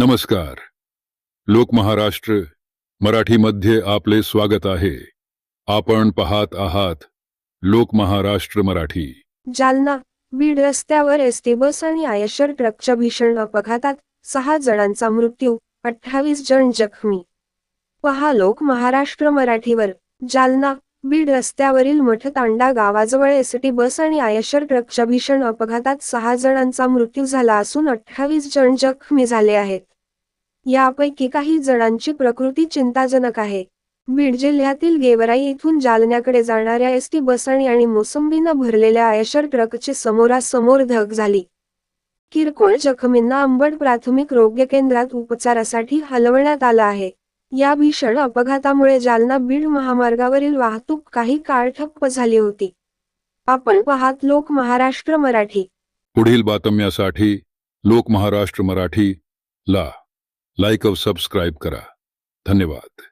नमस्कार. लोक महाराष्ट्र मराठीमध्ये आपले स्वागत आहे. आपण पाहत आहात लोक महाराष्ट्र मराठी. जालना बीड रस्त्यावर एसटी बस आणि आयशर ट्रकच्या भीषण अपघातात सहा जणांचा मृत्यू अठ्ठावीस जण जखमी. पहा लोक महाराष्ट्र मराठीवर. जालना बीड रस्त्यावरील मठतांडा गावाजवळ एसटी बस आणि आयशर ट्रकच्या भीषण अपघातात सहा जणांचा मृत्यू झाला असून अठ्ठावीस जण जखमी झाले आहेत. यापैकी काही जणांची प्रकृती चिंताजनक आहे. बीड जिल्ह्यातील गेवराई येथून जालन्याकडे जाणाऱ्या एसटी बस आणि आणि मोसंबीनं भरलेल्या आयशर ट्रकची समोरासमोर धग झाली. किरकोळ जखमींना अंबड प्राथमिक आरोग्य केंद्रात उपचारासाठी हलवण्यात आलं आहे. या भीषण अपघातामुळे जालना बीड महामार्गावरील वाहतूक काही काळ ठप्प झाली होती. आपण पाहत लोक महाराष्ट्र मराठी. पुढील बातम्यासाठी लोक महाराष्ट्र मराठी ला लाईक व सबस्क्राईब करा. धन्यवाद.